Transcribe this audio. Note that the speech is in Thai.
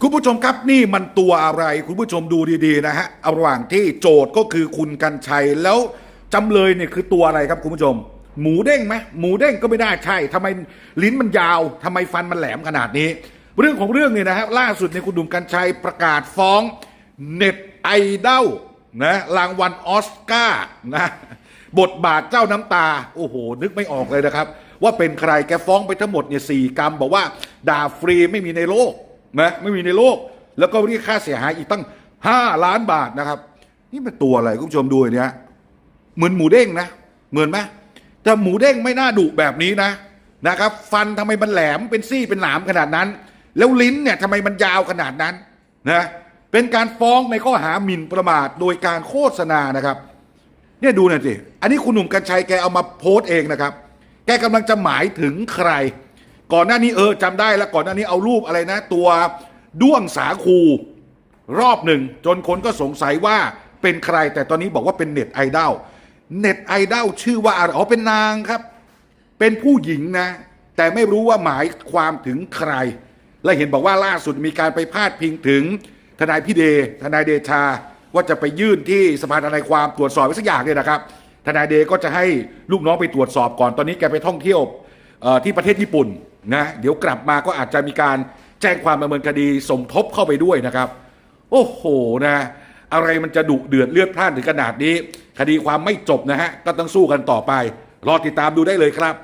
คุณผู้ชมครับนี่มันตัวอะไร คุณผู้ชมดูดีๆนะฮะเอาระหว่างที่โจทย์ก็คือคุณกันชัยแล้วจำเลยเนี่ยคือตัวอะไรครับคุณผู้ชม หมูเด้งไหมหมูเด้งก็ไม่ได้ใช่ทำไมลิ้นมันยาวทำไมฟันมันแหลมขนาดนี้ เรื่องของเรื่องเนี่ยนะฮะล่าสุดในยคุณดุมกันชัยประกาศฟ้องเน็ตไอดอลนะรางวัลออสการ์นะบทบาทเจ้าน้ำตา โอ้โห นึกไม่ออกเลยนะครับ ว่าเป็นใครแกฟ้องไปทั้งหมดเนี่ยสี่กรรม บอกว่า ด่าฟรีไม่มีในโลก นะไม่มีในโลก แล้วก็เรียกค่าเสียหายอีกตั้ง 5 ล้านบาทนะครับ นี่เป็นตัวอะไรคุณผู้ชมดูเนี้ยเหมือนหมูเด้งนะ เหมือนไหมแต่หมูเด้งไม่น่าดุแบบนี้นะนะครับ ฟันทำไมมันแหลมเป็นซี่เป็นหนามขนาดนั้น แล้วลิ้นเนี่ยทำไมมันยาวขนาดนั้นนะเป็นการฟ้องในข้อหาหมิ่นประมาทโดยการโฆษณานะครับเนี่ยดูหน่อยสิ อันนี้คุณหนุ่มกัญชัยแกเอามาโพสต์เองนะครับ แกกำลังจะหมายถึงใคร ก่อนหน้านี้เออจำได้แล้วก่อนหน้านี้เอารูปอะไรนะ ตัวด้วงสาคูรอบหนึ่ง จนคนก็สงสัยว่าเป็นใคร แต่ตอนนี้บอกว่าเป็นเน็ตไอดอลเน็ตไอดอลชื่อว่าอะไรอ๋อเป็นนางครับ เป็นผู้หญิงนะ แต่ไม่รู้ว่าหมายความถึงใคร และเห็นบอกว่าล่าสุดมีการไปพาดพิงถึงทนายพี่เดทนายเดชาว่าจะไปยื่นที่สภาทนายความตรวจสอบไว้สักอย่างเนี่ยนะครับ ทนายเดก็จะให้ลูกน้องไปตรวจสอบก่อนตอนนี้แกไปท่องเที่ยวที่ประเทศญี่ปุ่น นะเดี๋ยวกลับมาก็อาจจะมีการแจ้งความดำเนินคดีสมทบเข้าไปด้วยนะครับ โอ้โหนะ อะไรมันจะดุเดือดเลือดพล่านถึงขนาดนี้ คดีความไม่จบนะฮะก็ต้องสู้กันต่อไป รอติดตามดูได้เลยครับ